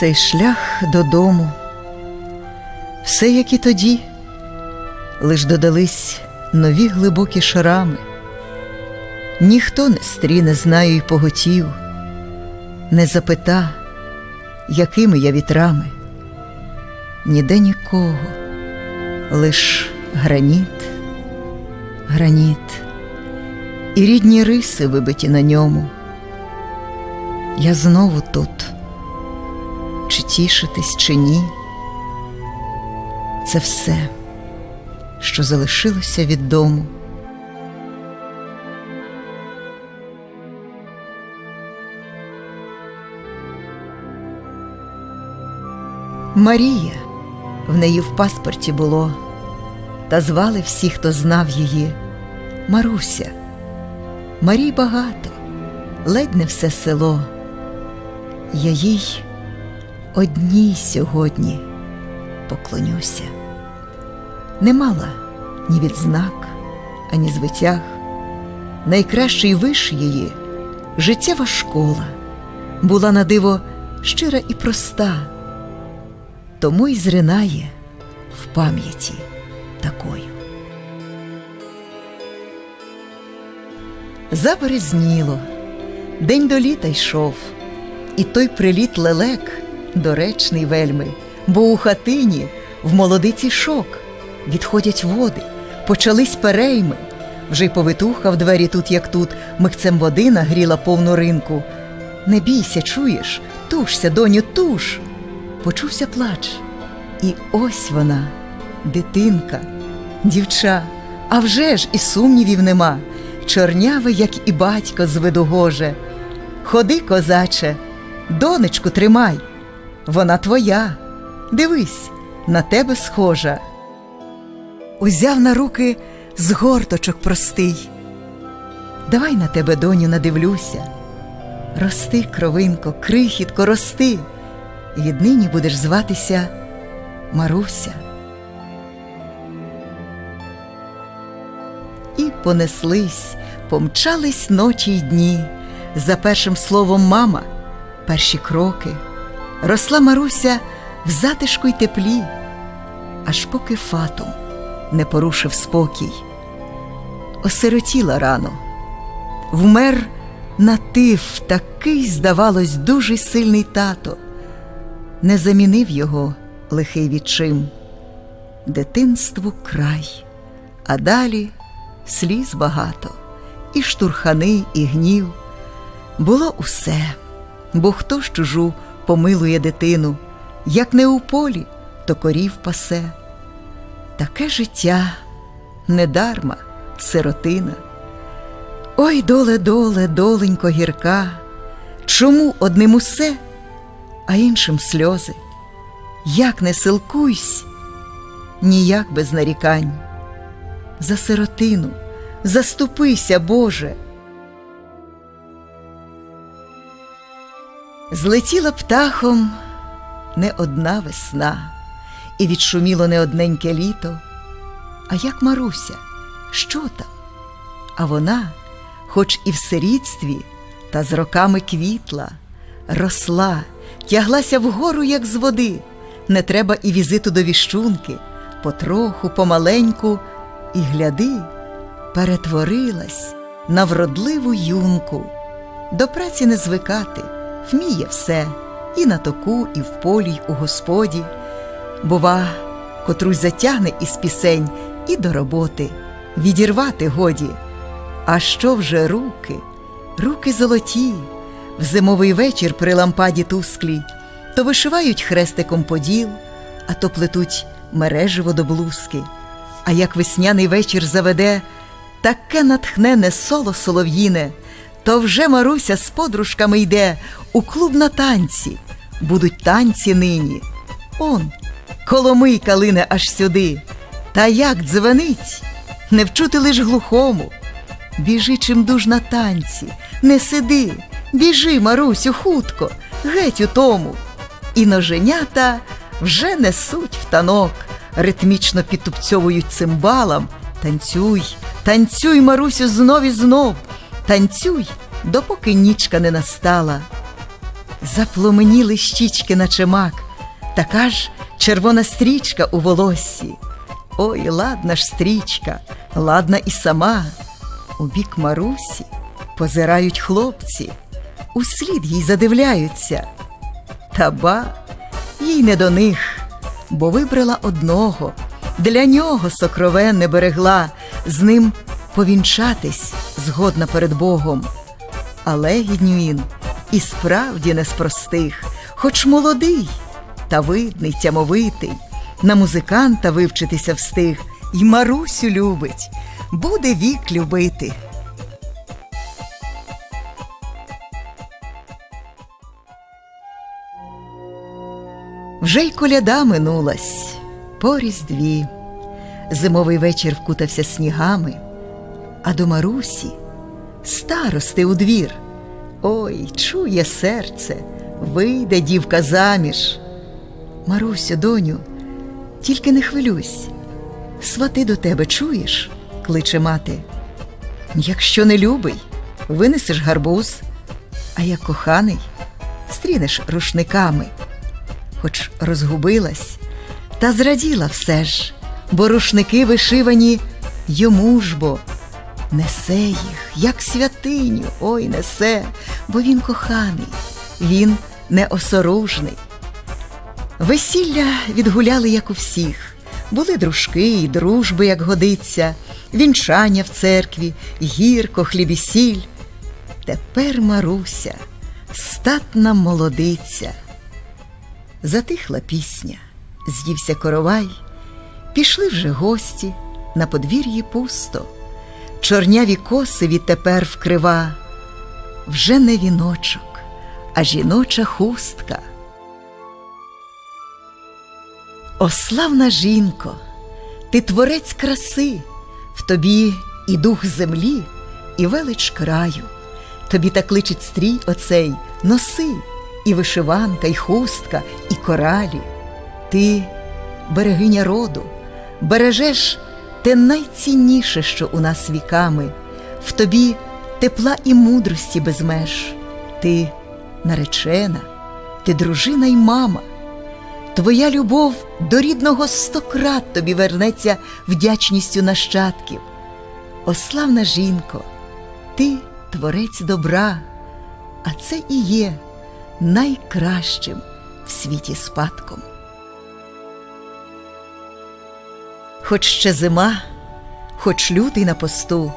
цей шлях додому. Все, як і тоді, лиш додались нові глибокі шрами. Ніхто не стріне, знаю й поготів, не запита, якими я вітрами. Ніде нікого, лиш граніт, граніт, і рідні риси вибиті на ньому. Я знову тут, чи тішитись, чи ні. Це все, що залишилося від дому. Марія в неї в паспорті було, та звали всі, хто знав її, Маруся. Марій багато, ледь не все село. Я їй одній сьогодні поклонюся. Не мала ні відзнак, ані звитяг. Найкращий виш її життєва школа була на диво щира і проста, тому й зринає в пам'яті такою. Заберезніло, день до літа йшов, і той приліт лелек доречний вельми, бо у хатині в молодиці шок відходять води, почались перейми. Вже й повитуха в двері тут, як тут, михцем води нагріла повну ринку. Не бійся, чуєш, тушся, доню, туш. Почувся плач. І ось вона, дитинка, дівча, а вже ж і сумнівів нема. Чорняве, як і батько з виду гоже. Ходи, козаче, донечку тримай, вона твоя. Дивись, на тебе схожа. Узяв на руки з горточок простий. Давай на тебе, доню, надивлюся. Рости, кровинко, крихітко, рости. І віднині будеш зватися Маруся. І понеслись, помчались ночі й дні. За першим словом мама, перші кроки. Росла Маруся в затишку й теплі, аж поки фатум не порушив спокій. Осиротіла рано, вмер на тиф такий, здавалось, дуже сильний тато, не замінив його лихий відчим. Дитинству край, а далі сліз багато, і штурхани, і гнів. Було усе, бо хто ж чужу помилує дитину, як не у полі, то корів пасе. Таке життя недарма, сиротина. Ой, доле, доле, доленько гірка, чому одним усе, а іншим сльози? Як не силкуйсь, ніяк без нарікань. За сиротину, заступися, Боже. Злетіла птахом не одна весна, і відшуміло не одненьке літо. А як Маруся, що там? А вона, хоч і в сирітстві, та з роками квітла, росла, тяглася вгору, як з води. Не треба і візиту до віщунки, потроху, помаленьку, і гляди, перетворилась на вродливу юнку. До праці не звикати, вміє все, і на току, і в полі, й у господі. Бува, котрусь затягне із пісень і до роботи, відірвати годі. А що вже руки, руки золоті, в зимовий вечір при лампаді тусклій, то вишивають хрестиком поділ, а то плетуть мереживо до блузки. А як весняний вечір заведе таке натхнене соло солов'їне, то вже Маруся з подружками йде у клуб на танці. Будуть танці нині. Он, коломийка лине аж сюди. Та як дзвенить, не вчути лиш глухому. Біжи чимдуж на танці, не сиди, біжи, Марусю, хутко, геть у тому. І ноженята вже несуть в танок, ритмічно підтупцьовують цимбалам. Танцюй, танцюй, Марусю, знов і знов, танцюй, допоки нічка не настала. Запломеніли щічки, наче мак, така ж червона стрічка у волоссі. Ой, ладна ж стрічка, ладна і сама. У бік Марусі позирають хлопці, услід їй задивляються. Та ба, їй не до них, бо вибрала одного, для нього сокровенне берегла, з ним повінчатись згодна перед Богом. Але Гіднюїн і справді не з простих, хоч молодий, та видний, тямовитий, на музиканта вивчитися встиг, й Марусю любить, буде вік любити. Вже й коляда минулась, порість дві. Зимовий вечір вкутався снігами, а до Марусі старости у двір. Ой, чує серце, вийде дівка заміж. Марусю, доню, тільки не хвилюйся. Свати до тебе чуєш? кличе мати. Якщо не любий, винесеш гарбуз, а як коханий, стрінеш рушниками. Хоч розгубилась, та зраділа все ж, бо рушники вишивані йому ж бо. Несе їх, як святиню, ой несе, бо він коханий, він неосоружний. Весілля відгуляли, як у всіх, були дружки і дружби, як годиться, вінчання в церкві, гірко, хліб і сіль. Тепер Маруся, статна молодиця. Затихла пісня, з'ївся коровай, пішли вже гості, на подвір'ї пусто. Чорняві коси відтепер вкрива, вже не віночок, а жіноча хустка. О, славна жінко, ти творець краси, в тобі і дух землі, і велич краю. Тобі так кличить стрій оцей, носи, і вишиванка, і хустка, і коралі. Ти берегиня роду, бережеш те найцінніше, що у нас віками, в тобі тепла і мудрості без меж. Ти наречена, ти дружина й мама. Твоя любов до рідного стократ тобі вернеться вдячністю нащадків. О, славна жінко, ти творець добра, а це і є найкращим в світі спадком. Хоч ще зима, хоч лютий на посту,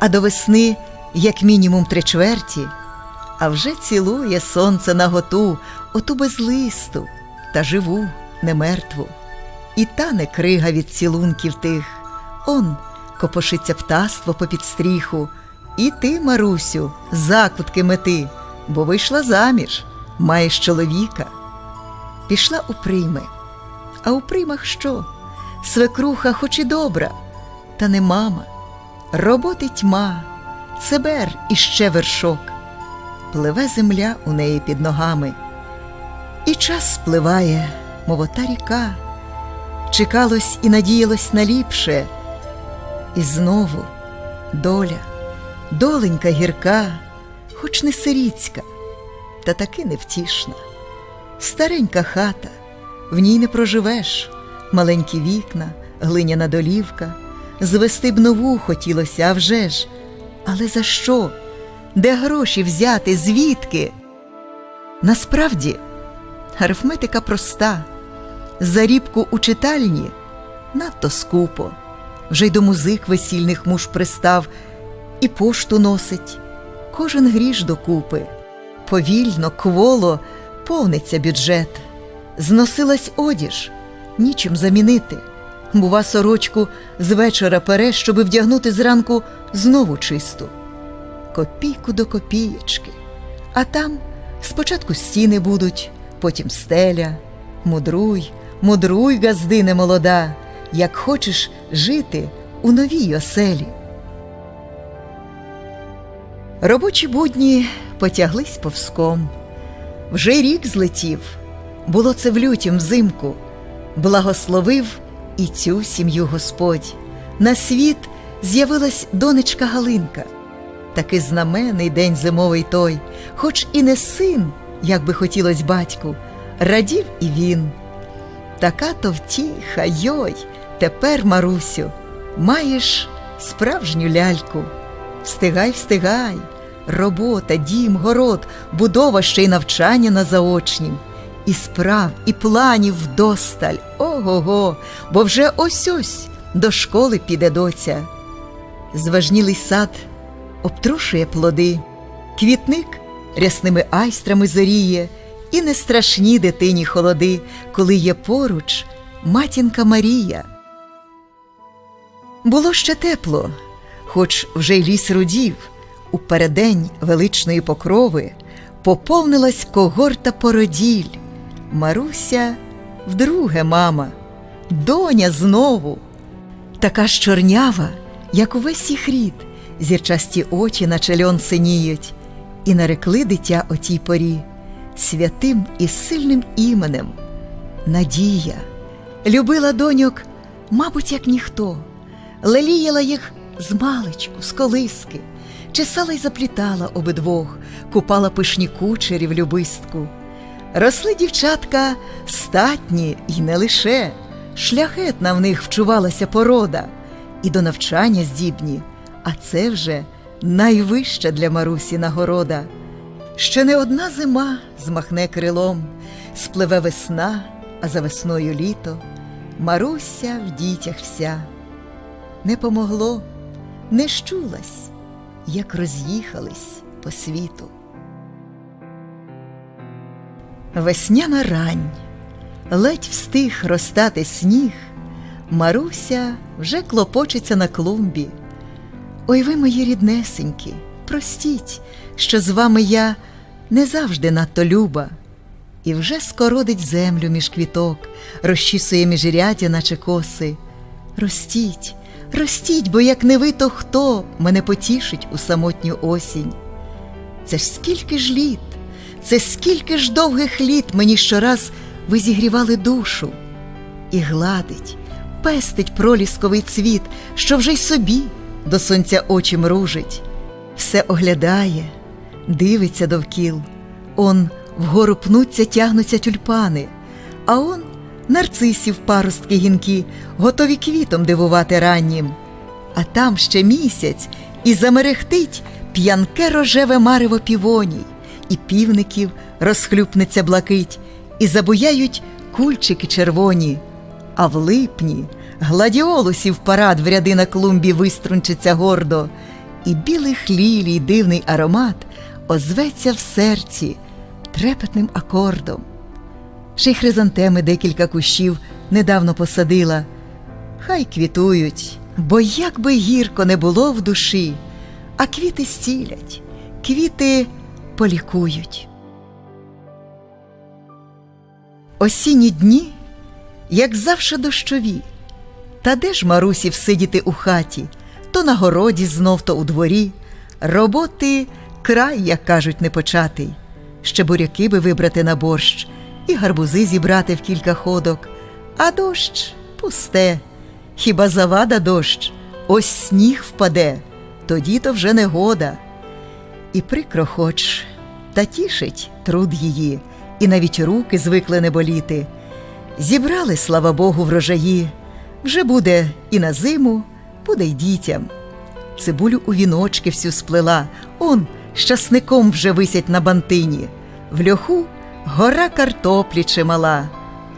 а до весни, як мінімум три чверті, а вже цілує сонце наготу, оту безлисту, та живу, не мертву. І тане крига від цілунків тих, он копошиться птаство попід стріху, і ти, Марусю, закутки мети, бо вийшла заміж, маєш чоловіка. Пішла у прийми, а у приймах що? Свекруха, хоч і добра, та не мама, роботи тьма, цебер іще вершок, пливе земля у неї під ногами, і час спливає, мов ота ріка, чекалось і надіялось на ліпше, і знову доля, доленька гірка, хоч не сиріцька, та таки невтішна, старенька хата, в ній не проживеш маленькі вікна, глиняна долівка, звести б нову хотілося, а вже ж. Але за що? Де гроші взяти, звідки? Насправді, арифметика проста. Зарібку у читальні надто скупо. Вже й до музик весільних муж пристав, і пошту носить, кожен гріш докупи. Повільно, кволо повниться бюджет. Зносилась одіж, нічим замінити. Бува, сорочку з вечора пере, щоби вдягнути зранку знову чисту. Копійку до копієчки. А там спочатку стіни будуть, потім стеля. Мудруй, мудруй, газдине молода, як хочеш жити у новій оселі. Робочі будні потяглись повзком. Вже рік злетів. Було це в лютім взимку. Благословив і цю сім'ю Господь. На світ з'явилась донечка Галинка. Такий знаменний день зимовий той, хоч і не син, як би хотілось батьку, радів і він. Така то втіха, йой, тепер, Марусю, маєш справжню ляльку. Встигай, встигай, робота, дім, город, будова ще й навчання на заочнім. І справ, і планів вдосталь, ого-го, бо вже ось ось до школи піде доця. Зважнілий сад обтрушує плоди, квітник рясними айстрами зоріє, і не страшні дитині холоди, коли є поруч матінка Марія. Було ще тепло, хоч вже й ліс рудів, у передень величної покрови поповнилась когорта породіль. Маруся вдруге мама, доня знову, така ж чорнява, як увесь їх рід, зірчасті очі на чельон синіють, і нарекли дитя о тій порі. Святим і сильним іменем. Надія. Любила доньок, мабуть, як ніхто, леліяла їх з маличку, з колиски, чесала й заплітала обидвох, купала пишні кучері в любистку. Росли дівчатка статні й не лише, шляхетна в них вчувалася порода, і до навчання здібні, а це вже найвища для Марусі нагорода. Ще не одна зима змахне крилом, спливе весна, а за весною літо. Маруся в дітях вся. Не помогло, не щулась, як роз'їхались по світу. Весняна рань, ледь встиг розтати сніг, Маруся вже клопочеться на клумбі. Ой ви, мої ріднесенькі, простіть, що з вами я не завжди надто люба, і вже скородить землю між квіток, розчісує міжрядя, наче коси. Ростіть, ростіть, бо як не ви, то хто мене потішить у самотню осінь. Це ж скільки ж літ, це скільки ж довгих літ мені щораз ви зігрівали душу, і гладить, пестить пролісковий цвіт, що вже й собі до сонця очі мружить, все оглядає, дивиться довкіл, он вгору пнуться, тягнуться тюльпани, а он нарцисів паростки гінки, готові квітом дивувати раннім. А там ще місяць і замерехтить п'янке рожеве марево півоній, і півників розхлюпнеться блакить, і забуяють кульчики червоні, а в липні гладіолусів парад в ряди на клумбі виструнчиться гордо, і білих лілій дивний аромат озветься в серці трепетним акордом. Ще й хризантеми декілька кущів недавно посадила. Хай квітують, бо як би гірко не було в душі, а квіти стілять, квіти полікують. Осінні дні, як завше дощові, та де ж Марусі всидіти у хаті, то на городі знов, то у дворі, роботи край, як кажуть, не початий, ще буряки би вибрати на борщ, і гарбузи зібрати в кілька ходок, а дощ пусте, хіба завада дощ, ось сніг впаде, тоді то вже негода. І прикро хоч, та тішить труд її, і навіть руки звикли не боліти. Зібрали, слава Богу, врожаї, вже буде і на зиму, буде й дітям. Цибулю у віночки всю сплела, он щасником вже висять на бантині. В льоху гора картоплі чимала,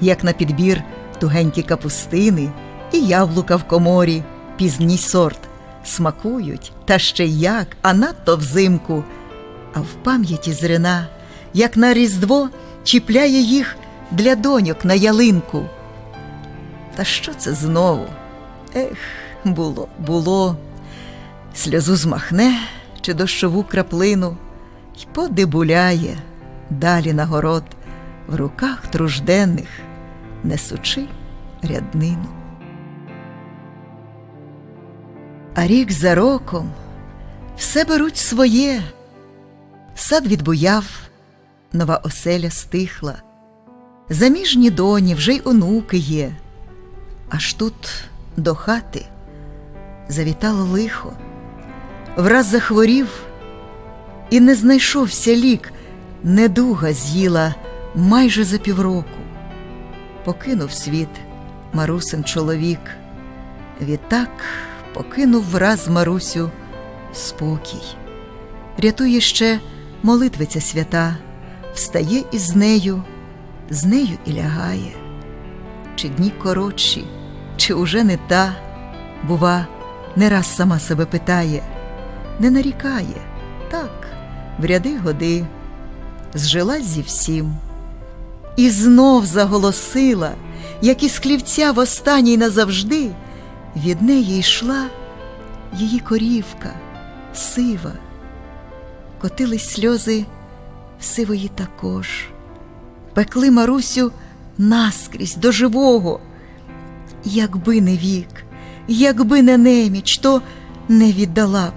як на підбір тугенькі капустини і яблука в коморі, пізній сорт, смакують, та ще як, а надто взимку. А в пам'яті зрина, як на різдво, чіпляє їх для доньок на ялинку. Та що це знову? Ех, було, було. Сльозу змахне чи дощову краплину й подибуляє далі на город в руках тружденних, несучи ряднину. А рік за роком все беруть своє. Сад відбуяв, нова оселя стихла, заміжні доні вже й онуки є. Аж тут до хати завітало лихо, враз захворів і не знайшовся лік, недуга з'їла майже за півроку. Покинув світ Марусин чоловік. Відтак покинув враз Марусю спокій. Рятує ще молитвиця свята, встає із нею, з нею і лягає. Чи дні коротші, чи уже не та, бува, не раз сама себе питає, не нарікає, так, в ряди годи, зжилась зі всім. І знов заголосила, як із хлівця востанній назавжди, від неї йшла її корівка, сива. Котились сльози сивої також, пекли Марусю наскрізь до живого. Якби не вік, якби не неміч, то не віддала б,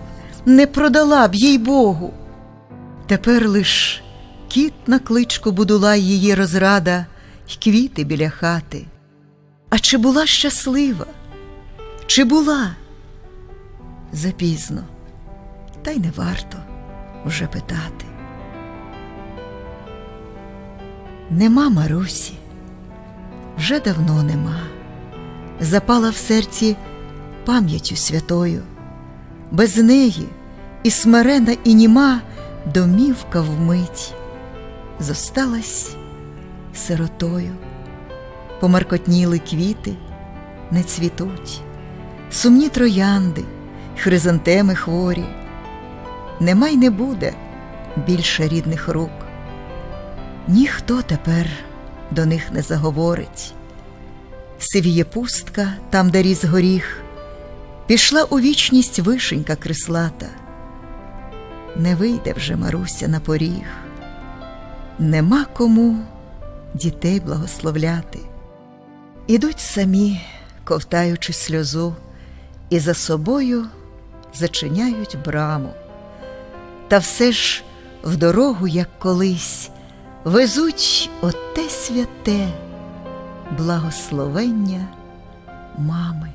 не продала б їй Богу. Тепер лиш кіт на кличку будула її розрада й квіти біля хати. А чи була щаслива? Чи була? Запізно, та й не варто вже питати. Нема Марусі, вже давно нема. Запала в серці пам'яттю святою, без неї і смирена, і німа домівка вмить зосталась сиротою, помаркотніли квіти, не цвітуть, сумні троянди, хризантеми хворі. Нема й не буде більше рідних рук. Ніхто тепер до них не заговорить. Сивіє пустка там, де ріс горіх, пішла у вічність вишенька крислата. Не вийде вже Маруся на поріг, нема кому дітей благословляти. Ідуть самі, ковтаючи сльозу, і за собою зачиняють браму. Та все ж в дорогу, як колись, везуть оте святе благословення мами.